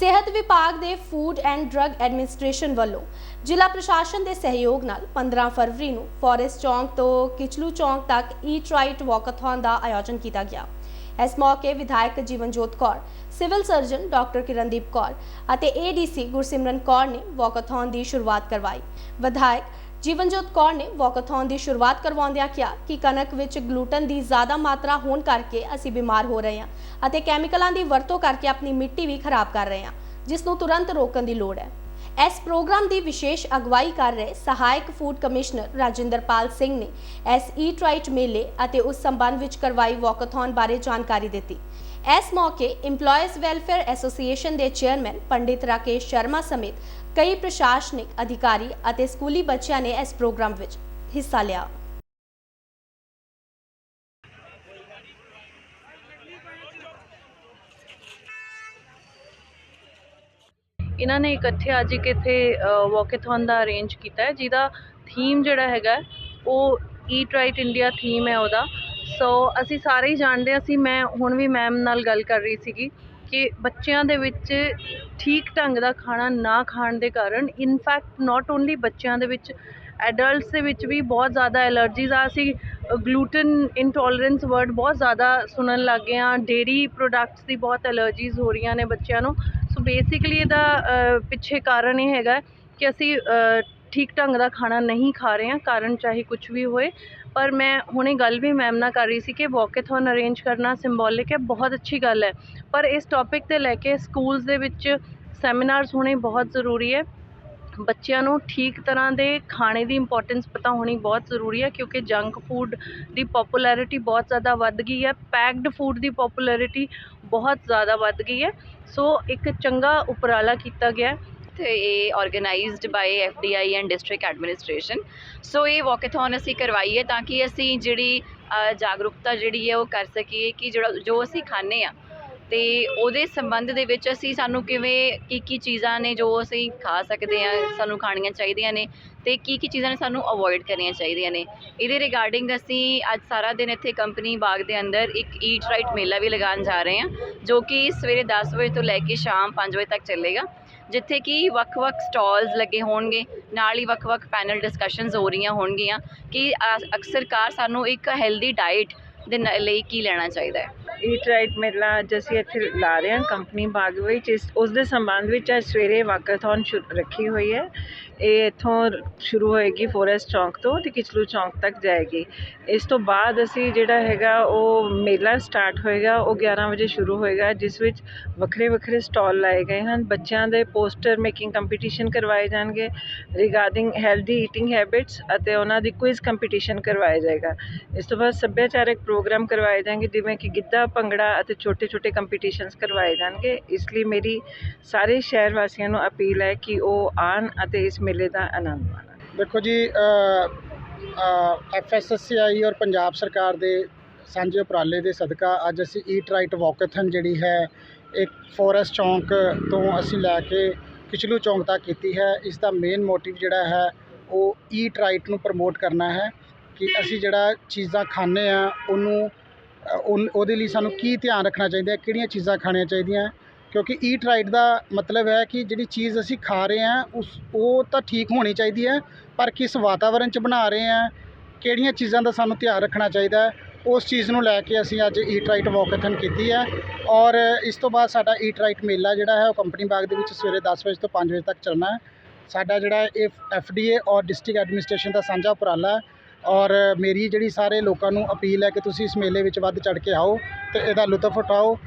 ਸਿਹਤ ਵਿਭਾਗ ਦੇ ਫੂਡ ਐਂਡ ਡਰੱਗ ਐਡਮਿਨਿਸਟ੍ਰੇਸ਼ਨ ਵੱਲੋਂ ਜ਼ਿਲ੍ਹਾ ਪ੍ਰਸ਼ਾਸਨ ਦੇ ਸਹਿਯੋਗ ਨਾਲ 15 ਫਰਵਰੀ ਨੂੰ ਫੋਰੈਸਟ ਚੌਂਕ ਤੋਂ ਕਿਚਲੂ ਚੌਂਕ ਤੱਕ ਈਟ ਰਾਈਟ ਵਾਕਾਥੌਨ ਦਾ ਆਯੋਜਨ ਕੀਤਾ ਗਿਆ। ਇਸ ਮੌਕੇ ਵਿਧਾਇਕ Jeevanjot Kaur, civil surgeon doctor Kirandeep Kaur ਅਤੇ ਏਡੀਸੀ ਗੁਰਸਿਮਰਨ ਕੌਰ ਨੇ ਵਾਕਾਥੌਨ ਦੀ ਸ਼ੁਰੂਆਤ ਕਰਵਾਈ। ਵਿਧਾਇਕ ਜੀਵਨਜੋਤ ਕੌਰ ਨੇ ਵਾਕਾਥੌਨ ਦੀ ਸ਼ੁਰੂਆਤ ਕਰਵਾਉਂਦਿਆਂ ਕਿਹਾ ਕਿ ਕਣਕ ਵਿੱਚ ਗਲੂਟਨ ਦੀ ਜ਼ਿਆਦਾ ਮਾਤਰਾ ਹੋਣ ਕਰਕੇ ਅਸੀਂ ਬਿਮਾਰ ਹੋ ਰਹੇ ਹਾਂ ਅਤੇ ਕੈਮੀਕਲਾਂ ਦੀ ਵਰਤੋਂ ਕਰਕੇ ਆਪਣੀ ਮਿੱਟੀ ਵੀ ਖਰਾਬ ਕਰ ਰਹੇ ਹਾਂ, ਜਿਸ ਨੂੰ ਤੁਰੰਤ ਰੋਕਣ ਦੀ ਲੋੜ ਹੈ। ਇਸ ਪ੍ਰੋਗਰਾਮ ਦੀ ਵਿਸ਼ੇਸ਼ ਅਗਵਾਈ ਕਰ ਰਹੇ ਸਹਾਇਕ ਫੂਡ ਕਮਿਸ਼ਨਰ ਰਾਜਿੰਦਰਪਾਲ ਸਿੰਘ ਨੇ ਇਸ ਈਟ ਰਾਈਟ ਮੇਲੇ ਅਤੇ ਉਸ ਸੰਬੰਧ ਵਿੱਚ ਕਰਵਾਈ ਵਾਕਾਥੌਨ ਬਾਰੇ ਜਾਣਕਾਰੀ ਦਿੱਤੀ। ਇਸ ਮੌਕੇ EMPLOYEES ਵੈਲਫੇਅਰ ਐਸੋਸੀਏਸ਼ਨ ਦੇ ਚੇਅਰਮੈਨ ਪੰਡਿਤ ਰਾਕੇਸ਼ ਸ਼ਰਮਾ ਸਮੇਤ ਕਈ ਪ੍ਰਸ਼ਾਸਨਿਕ ਅਧਿਕਾਰੀ ਅਤੇ ਸਕੂਲੀ ਬੱਚਿਆਂ ਨੇ ਇਸ ਪ੍ਰੋਗਰਾਮ ਵਿੱਚ ਹਿੱਸਾ ਲਿਆ। ਇਹਨਾਂ ਨੇ ਇਕੱਠੇ ਅੱਜ ਇੱਕ ਇੱਥੇ ਵਾਕੇਥਨ ਦਾ ਅਰੇਂਜ ਕੀਤਾ ਹੈ, ਜਿਹਦਾ ਥੀਮ ਜਿਹੜਾ ਹੈਗਾ ਉਹ ਈਟ ਰਾਈਟ ਇੰਡੀਆ ਥੀਮ ਹੈ ਉਹਦਾ। ਸੋ ਅਸੀਂ ਸਾਰੇ ਹੀ ਜਾਣਦੇ ਹਾਂ, ਅਸੀਂ ਮੈਂ, ਹੁਣ ਵੀ ਮੈਮ ਨਾਲ ਗੱਲ ਕਰ ਰਹੀ ਸੀਗੀ ਕਿ ਬੱਚਿਆਂ ਦੇ ਵਿੱਚ ਠੀਕ ਢੰਗ ਦਾ ਖਾਣਾ ਨਾ ਖਾਣ ਦੇ ਕਾਰਨ ਇਨਫੈਕਟ ਨਾਟ ਓਨਲੀ ਬੱਚਿਆਂ ਦੇ ਵਿੱਚ ਐਡਲਟਸ ਦੇ ਵਿੱਚ ਵੀ ਬਹੁਤ ਜ਼ਿਆਦਾ ਐਲਰਜੀਜ਼ ਆ। ਅਸੀਂ ਗਲੂਟਨ ਇਨਟੋਲਰੈਂਸ ਵਰਡ ਬਹੁਤ ਜ਼ਿਆਦਾ ਸੁਣਨ ਲੱਗ ਗਏ ਹਾਂ। ਡੇਰੀ ਪ੍ਰੋਡਕਟਸ ਦੀ ਬਹੁਤ ਐਲਰਜੀਜ਼ ਹੋ ਰਹੀਆਂ ਨੇ ਬੱਚਿਆਂ ਨੂੰ। ਸੋ ਬੇਸਿਕਲੀ ਇਹਦਾ ਪਿੱਛੇ ਕਾਰਨ ਇਹ ਹੈਗਾ ਕਿ ਅਸੀਂ ਠੀਕ ਢੰਗ ਦਾ ਖਾਣਾ ਨਹੀਂ ਖਾ ਰਹੇ ਹਾਂ, ਕਾਰਨ ਚਾਹੇ ਕੁਝ ਵੀ ਹੋਏ। ਪਰ ਮੈਂ ਹੁਣੇ ਗੱਲ ਵੀ ਮੈਮ ਨਾਲ ਕਰ ਰਹੀ ਸੀ ਕਿ ਵਾਕੇਥਨ ਅਰੇਂਜ ਕਰਨਾ ਸਿੰਬੋਲਿਕ ਹੈ, ਬਹੁਤ ਅੱਛੀ ਗੱਲ ਹੈ। ਪਰ ਇਸ ਟੌਪਿਕ ਤੇ ਲੈ ਕੇ ਸਕੂਲਸ ਦੇ ਵਿੱਚ ਸੈਮੀਨਾਰਸ ਹੋਣੇ ਬਹੁਤ ਜ਼ਰੂਰੀ ਹੈ। ਬੱਚਿਆਂ ਨੂੰ ਠੀਕ ਤਰ੍ਹਾਂ ਦੇ ਖਾਣੇ ਦੀ ਇੰਪੋਰਟੈਂਸ ਪਤਾ ਹੋਣੀ ਬਹੁਤ ਜ਼ਰੂਰੀ ਹੈ, ਕਿਉਂਕਿ ਜੰਕ ਫੂਡ ਦੀ ਪਪੂਲੈਰਿਟੀ ਬਹੁਤ ਜ਼ਿਆਦਾ ਵੱਧ ਗਈ ਹੈ। ਪੈਕਡ ਫੂਡ ਦੀ ਪਪੂਲੈਰਿਟੀ ਬਹੁਤ ਜ਼ਿਆਦਾ ਵੱਧ ਗਈ ਹੈ। ਸੋ ਇੱਕ ਚੰਗਾ ਉਪਰਾਲਾ ਕੀਤਾ ਗਿਆ ਹੈ। ਤੇ ਇਹ organised by FDI and district administration so ਇਹ ਵਾਕੇਥਨ ਅਸੀਂ ਕਰਵਾਈ ਹੈ ਤਾਂ ਕਿ ਅਸੀਂ ਜਿਹੜੀ ਜਾਗਰੂਕਤਾ ਜਿਹੜੀ ਹੈ ਉਹ ਕਰ ਸਕੀਏ ਕਿ ਜਿਹੜਾ, ਜੋ ਅਸੀਂ ਖਾਂਦੇ ਆ ਤੇ ਉਹਦੇ ਸੰਬੰਧ ਦੇ ਵਿੱਚ ਅਸੀਂ ਸਾਨੂੰ ਕਿਵੇਂ ਕੀ ਕੀ ਚੀਜ਼ਾਂ ਨੇ ਜੋ ਅਸੀਂ ਖਾ ਸਕਦੇ ਆ ਸਾਨੂੰ ਖਾਣੀਆਂ ਚਾਹੀਦੀਆਂ ਨੇ ਤੇ ਕੀ ਕੀ ਚੀਜ਼ਾਂ ਨੇ ਸਾਨੂੰ ਅਵੋਇਡ ਕਰਨੀਆਂ ਚਾਹੀਦੀਆਂ ਨੇ। ਇਹਦੇ ਰਿਗਾਰਡਿੰਗ ਅਸੀਂ ਅੱਜ ਸਾਰਾ ਦਿਨ ਇੱਥੇ ਕੰਪਨੀ ਬਾਗ ਦੇ ਅੰਦਰ ਇੱਕ ਈਟ ਰਾਈਟ ਮੇਲਾ ਵੀ ਲਗਾਉਣ ਜਾ ਰਹੇ ਹਾਂ, ਜੋ ਕਿ ਸਵੇਰੇ 10 ਵਜੇ ਤੋਂ ਲੈ ਕੇ ਸ਼ਾਮ 5 ਵਜੇ ਤੱਕ ਚੱਲੇਗਾ, ਜਿੱਥੇ ਕਿ ਵੱਖ-ਵੱਖ ਸਟਾਲਸ ਲੱਗੇ ਹੋਣਗੇ, ਨਾਲ ਹੀ ਵੱਖ-ਵੱਖ ਪੈਨਲ ਡਿਸਕਸ਼ਨਸ ਹੋ ਰਹੀਆਂ ਹੋਣਗੀਆਂ ਕਿ ਅ- ਅਕਸਰਕਾਰ ਸਾਨੂੰ ਇੱਕ ਹੈਲਦੀ ਡਾਈਟ ਦੇ ਨ- ਲਈ ਕੀ ਲੈਣਾ ਚਾਹੀਦਾ ਹੈ। ਈਟ ਰਾਈਟ ਮੇਲਾ ਅੱਜ ਅਸੀਂ ਇੱਥੇ ਲਾ ਰਹੇ ਹਾਂ ਕੰਪਨੀ ਬਾਗ ਵਿੱਚ ਇਸ ਉਸ ਦੇ ਸੰਬੰਧ ਵਿੱਚ ਅੱਜ ਸਵੇਰੇ ਵਾਕਾਥਨ ਰੱਖੀ ਹੋਈ ਹੈ। ਇਹ ਇੱਥੋਂ ਸ਼ੁਰੂ ਹੋਏਗੀ ਫੋਰੈਸਟ ਚੌਂਕ ਤੋਂ ਤੇ ਕਿਚਲੂ ਚੌਂਕ ਤੱਕ ਜਾਏਗੀ। ਇਸ ਤੋਂ ਬਾਅਦ ਅਸੀਂ ਜਿਹੜਾ ਹੈਗਾ ਉਹ ਮੇਲਾ ਸਟਾਰਟ ਹੋਏਗਾ, ਉਹ 11 ਵਜੇ ਸ਼ੁਰੂ ਹੋਏਗਾ, ਜਿਸ ਵਿੱਚ ਵੱਖਰੇ ਵੱਖਰੇ ਸਟਾਲ ਲਾਏ ਗਏ ਹਨ। ਬੱਚਿਆਂ ਦੇ ਪੋਸਟਰ ਮੇਕਿੰਗ ਕੰਪੀਟੀਸ਼ਨ ਕਰਵਾਏ ਜਾਣਗੇ ਰਿਗਾਰਡਿੰਗ ਹੈਲਦੀ ਈਟਿੰਗ ਹੈਬਿਟਸ ਅਤੇ ਉਹਨਾਂ ਦੀ ਕੁਇਜ਼ ਕੰਪੀਟੀਸ਼ਨ ਕਰਵਾਇਆ ਜਾਏਗਾ। ਇਸ ਤੋਂ ਬਾਅਦ ਸੱਭਿਆਚਾਰਕ ਪ੍ਰੋਗਰਾਮ ਕਰਵਾਏ ਜਾਣਗੇ, ਜਿਵੇਂ ਕਿ ਗਿੱਧਾ ਭੰਗੜਾ ਅਤੇ ਛੋਟੇ ਛੋਟੇ ਕੰਪੀਟੀਸ਼ਨਸ ਕਰਵਾਏ ਜਾਣਗੇ। ਇਸ ਲਈ ਮੇਰੀ ਸਾਰੇ ਸ਼ਹਿਰ ਵਾਸੀਆਂ ਨੂੰ ਅਪੀਲ ਹੈ ਕਿ ਉਹ ਆਉਣ ਅਤੇ ਇਸ ਮੇਲੇ ਦਾ ਆਨੰਦ ਮਾਣਨ। ਦੇਖੋ ਜੀ ਐਫਐਸਐਸਸੀਆਈ ਔਰ ਪੰਜਾਬ ਸਰਕਾਰ ਦੇ ਸਾਂਝੇ ਉਪਰਾਲੇ ਦੇ ਸਦਕਾ ਅੱਜ ਅਸੀਂ ਈਟ ਰਾਈਟ ਵਾਕਥਨ ਜਿਹੜੀ ਹੈ, ਇੱਕ ਫੋਰੈਸਟ ਚੌਂਕ ਤੋਂ ਅਸੀਂ ਲੈ ਕੇ ਕਿਚਲੂ ਚੌਂਕ ਤੱਕ ਕੀਤੀ ਹੈ। ਇਸ ਦਾ ਮੇਨ ਮੋਟਿਵ ਜਿਹੜਾ ਹੈ, ਉਹ ਈਟ ਰਾਈਟ ਨੂੰ ਪ੍ਰਮੋਟ ਕਰਨਾ ਹੈ ਕਿ ਅਸੀਂ ਜਿਹੜਾ ਚੀਜ਼ਾਂ ਖਾਂਦੇ ਆ ਉਹਨੂੰ ਉਨ- ਉਹਦੇ ਲਈ ਸਾਨੂੰ ਕੀ ਧਿਆਨ ਰੱਖਣਾ ਚਾਹੀਦਾ ਹੈ? ਕਿਹੜੀਆਂ ਚੀਜ਼ਾਂ ਖਾਣੀਆਂ ਚਾਹੀਦੀਆਂ ਕਿਉਂਕਿ ਈਟ ਰਾਈਟ ਦਾ ਮਤਲਬ ਹੈ ਕਿ ਜਿਹੜੀ ਚੀਜ਼ ਅਸੀਂ ਖਾ ਰਹੇ ਹਾਂ, ਉਸ, ਉਹ ਤਾਂ ਠੀਕ ਹੋਣੀ ਚਾਹੀਦੀ ਹੈ, ਪਰ ਕਿਸ ਵਾਤਾਵਰਣ 'ਚ ਬਣਾ ਰਹੇ ਹਾਂ, ਕਿਹੜੀਆਂ ਚੀਜ਼ਾਂ ਦਾ ਸਾਨੂੰ ਧਿਆਨ ਰੱਖਣਾ ਚਾਹੀਦਾ ਹੈ, ਉਸ ਚੀਜ਼ ਨੂੰ ਲੈ ਕੇ ਅਸੀਂ ਅੱਜ ਈਟ ਰਾਈਟ ਵਾਕਥਨ ਕੀਤੀ ਹੈ। ਔਰ ਇਸ ਤੋਂ ਬਾਅਦ ਸਾਡਾ ਈਟ ਰਾਈਟ ਮੇਲਾ ਜਿਹੜਾ ਹੈ, ਉਹ ਕੰਪਨੀ ਬਾਗ ਦੇ ਵਿੱਚ ਸਵੇਰੇ 10 ਵਜੇ ਤੋਂ 5 ਵਜੇ ਤੱਕ ਚੱਲਣਾ ਹੈ। ਸਾਡਾ ਜਿਹੜਾ ਇਹ ਐੱਫ ਡੀ ਏ ਔਰ ਡਿਸਟ੍ਰਿਕਟ ਐਡਮਿਨਿਸਟ੍ਰੇਸ਼ਨ ਦਾ ਸਾਂਝਾ ਉਪਰਾਲਾ ਹੈ ਔਰ ਮੇਰੀ ਜਿਹੜੀ ਸਾਰੇ ਲੋਕਾਂ ਨੂੰ ਅਪੀਲ ਹੈ ਕਿ ਤੁਸੀਂ ਇਸ ਮੇਲੇ ਵਿੱਚ ਵੱਧ ਚੜ੍ਹ ਕੇ ਆਓ ਅਤੇ ਇਹਦਾ ਲੁਤਫ ਉਠਾਓ।